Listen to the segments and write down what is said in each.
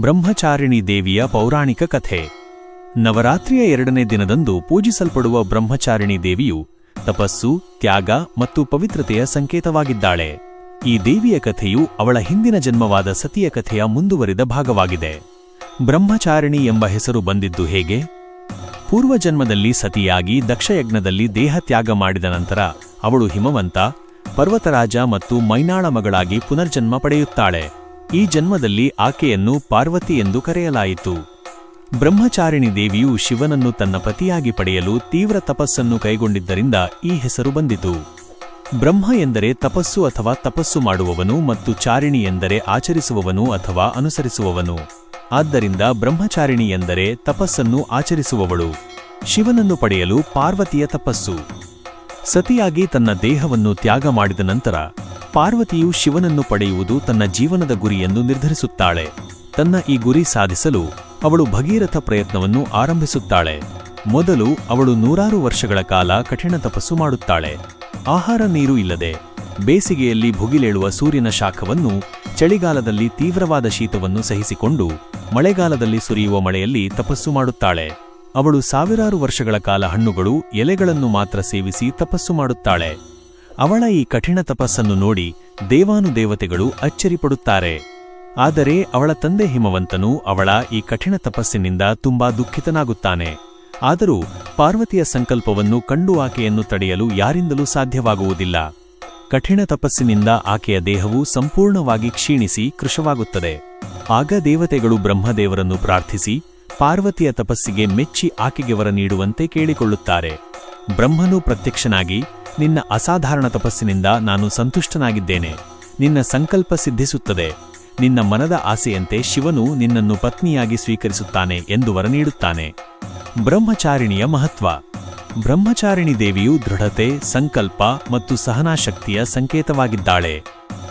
ಬ್ರಹ್ಮಚಾರಿಣಿ ದೇವಿಯ ಪೌರಾಣಿಕ ಕಥೆ. ನವರಾತ್ರಿಯ ಎರಡನೇ ದಿನದಂದು ಪೂಜಿಸಲ್ಪಡುವ ಬ್ರಹ್ಮಚಾರಿಣಿ ದೇವಿಯು ತಪಸ್ಸು, ತ್ಯಾಗ ಮತ್ತು ಪವಿತ್ರತೆಯ ಸಂಕೇತವಾಗಿದ್ದಾಳೆ. ಈ ದೇವಿಯ ಕಥೆಯು ಅವಳ ಹಿಂದಿನ ಜನ್ಮವಾದ ಸತಿಯ ಕಥೆಯ ಮುಂದುವರಿದ ಭಾಗವಾಗಿದೆ. ಬ್ರಹ್ಮಚಾರಿಣಿ ಎಂಬ ಹೆಸರು ಬಂದಿದ್ದು ಹೇಗೆ? ಪೂರ್ವಜನ್ಮದಲ್ಲಿ ಸತಿಯಾಗಿ ದಕ್ಷಯಜ್ಞದಲ್ಲಿ ದೇಹ ತ್ಯಾಗ ಮಾಡಿದ ನಂತರ ಅವಳು ಹಿಮವಂತ, ಪರ್ವತರಾಜ ಮತ್ತು ಮೈನಾಳ ಮಗಳಾಗಿ ಪುನರ್ಜನ್ಮ ಪಡೆಯುತ್ತಾಳೆ. ಈ ಜನ್ಮದಲ್ಲಿ ಆಕೆಯನ್ನು ಪಾರ್ವತಿ ಎಂದು ಕರೆಯಲಾಯಿತು. ಬ್ರಹ್ಮಚಾರಿಣಿ ದೇವಿಯು ಶಿವನನ್ನು ತನ್ನ ಪತಿಯಾಗಿ ಪಡೆಯಲು ತೀವ್ರ ತಪಸ್ಸನ್ನು ಕೈಗೊಂಡಿದ್ದರಿಂದ ಈ ಹೆಸರು ಬಂದಿತು. ಬ್ರಹ್ಮ ಎಂದರೆ ತಪಸ್ಸು ಅಥವಾ ತಪಸ್ಸು ಮಾಡುವವನು ಮತ್ತು ಚಾರಿಣಿ ಎಂದರೆ ಆಚರಿಸುವವನು ಅಥವಾ ಅನುಸರಿಸುವವನು. ಆದ್ದರಿಂದ ಬ್ರಹ್ಮಚಾರಿಣಿ ಎಂದರೆ ತಪಸ್ಸನ್ನು ಆಚರಿಸುವವಳು. ಶಿವನನ್ನು ಪಡೆಯಲು ಪಾರ್ವತಿಯ ತಪಸ್ಸು. ಸತಿಯಾಗಿ ತನ್ನ ದೇಹವನ್ನು ತ್ಯಾಗ ಮಾಡಿದ ನಂತರ ಪಾರ್ವತಿಯು ಶಿವನನ್ನು ಪಡೆಯುವುದು ತನ್ನ ಜೀವನದ ಗುರಿಯನ್ನು ನಿರ್ಧರಿಸುತ್ತಾಳೆ. ತನ್ನ ಈ ಗುರಿ ಸಾಧಿಸಲು ಅವಳು ಭಗೀರಥ ಪ್ರಯತ್ನವನ್ನು ಆರಂಭಿಸುತ್ತಾಳೆ. ಮೊದಲು ಅವಳು ನೂರಾರು ವರ್ಷಗಳ ಕಾಲ ಕಠಿಣ ತಪಸ್ಸು ಮಾಡುತ್ತಾಳೆ. ಆಹಾರ ನೀರು ಇಲ್ಲದೆ ಬೇಸಿಗೆಯಲ್ಲಿ ಭುಗಿಲೇಳುವ ಸೂರ್ಯನ ಶಾಖವನ್ನು ಚಳಿಗಾಲದಲ್ಲಿ ತೀವ್ರವಾದ ಶೀತವನ್ನು ಸಹಿಸಿಕೊಂಡು ಮಳೆಗಾಲದಲ್ಲಿ ಸುರಿಯುವ ಮಳೆಯಲ್ಲಿ ತಪಸ್ಸು ಮಾಡುತ್ತಾಳೆ. ಅವಳು ಸಾವಿರಾರು ವರ್ಷಗಳ ಕಾಲ ಹಣ್ಣುಗಳು, ಎಲೆಗಳನ್ನು ಮಾತ್ರ ಸೇವಿಸಿ ತಪಸ್ಸು ಮಾಡುತ್ತಾಳೆ. ಅವಳ ಈ ಕಠಿಣ ತಪಸ್ಸನ್ನು ನೋಡಿ ದೇವಾನುದೇವತೆಗಳು ಅಚ್ಚರಿಪಡುತ್ತಾರೆ. ಆದರೆ ಅವಳ ತಂದೆ ಹಿಮವಂತನು ಅವಳ ಈ ಕಠಿಣ ತಪಸ್ಸಿನಿಂದ ತುಂಬಾ ದುಃಖಿತನಾಗುತ್ತಾನೆ. ಆದರೂ ಪಾರ್ವತಿಯ ಸಂಕಲ್ಪವನ್ನು ಕಂಡು ಆಕೆಯನ್ನು ತಡೆಯಲು ಯಾರಿಂದಲೂ ಸಾಧ್ಯವಾಗುವುದಿಲ್ಲ. ಕಠಿಣ ತಪಸ್ಸಿನಿಂದ ಆಕೆಯ ದೇಹವು ಸಂಪೂರ್ಣವಾಗಿ ಕ್ಷೀಣಿಸಿ ಕೃಶವಾಗುತ್ತದೆ. ಆಗ ದೇವತೆಗಳು ಬ್ರಹ್ಮದೇವರನ್ನು ಪ್ರಾರ್ಥಿಸಿ ಪಾರ್ವತಿಯ ತಪಸ್ಸಿಗೆ ಮೆಚ್ಚಿ ಆಕೆಗೆ ವರ ನೀಡುವಂತೆ ಕೇಳಿಕೊಳ್ಳುತ್ತಾರೆ. ಬ್ರಹ್ಮನು ಪ್ರತ್ಯಕ್ಷನಾಗಿ, ನಿನ್ನ ಅಸಾಧಾರಣ ತಪಸ್ಸಿನಿಂದ ನಾನು ಸಂತುಷ್ಟನಾಗಿದ್ದೇನೆ. ನಿನ್ನ ಸಂಕಲ್ಪ ಸಿದ್ಧಿಸುತ್ತದೆ. ನಿನ್ನ ಮನದ ಆಸೆಯಂತೆ ಶಿವನು ನಿನ್ನನ್ನು ಪತ್ನಿಯಾಗಿ ಸ್ವೀಕರಿಸುತ್ತಾನೆ ಎಂದು ವರ ನೀಡುತ್ತಾನೆ. ಬ್ರಹ್ಮಚಾರಿಣಿಯ ಮಹತ್ವ. ಬ್ರಹ್ಮಚಾರಿಣಿ ದೇವಿಯು ದೃಢತೆ, ಸಂಕಲ್ಪ ಮತ್ತು ಸಹನಾಶಕ್ತಿಯ ಸಂಕೇತವಾಗಿದ್ದಾಳೆ.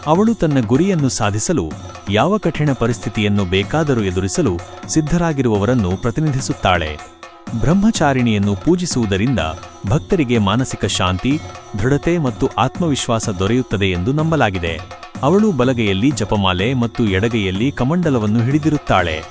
ಅವಳು ತನ್ನ ಗುರಿಯನ್ನು ಸಾಧಿಸಲು, ಯಾವ ಕಠಿಣ ಪರಿಸ್ಥಿತಿಯನ್ನು ಬೇಕಾದರೂ ಎದುರಿಸಲು ಸಿದ್ಧರಾಗಿರುವವರನ್ನು ಪ್ರತಿನಿಧಿಸುತ್ತಾಳೆ. ಬ್ರಹ್ಮಚಾರಿಣಿಯನ್ನು ಪೂಜಿಸುವುದರಿಂದ ಭಕ್ತರಿಗೆ ಮಾನಸಿಕ ಶಾಂತಿ, ದೃಢತೆ ಮತ್ತು ಆತ್ಮವಿಶ್ವಾಸ ದೊರೆಯುತ್ತದೆ ಎಂದು ನಂಬಲಾಗಿದೆ. ಅವಳು ಬಲಗೈಯಲ್ಲಿ ಜಪಮಾಲೆ ಮತ್ತು ಎಡಗೈಯಲ್ಲಿ ಕಮಂಡಲವನ್ನು ಹಿಡಿದಿರುತ್ತಾಳೆ.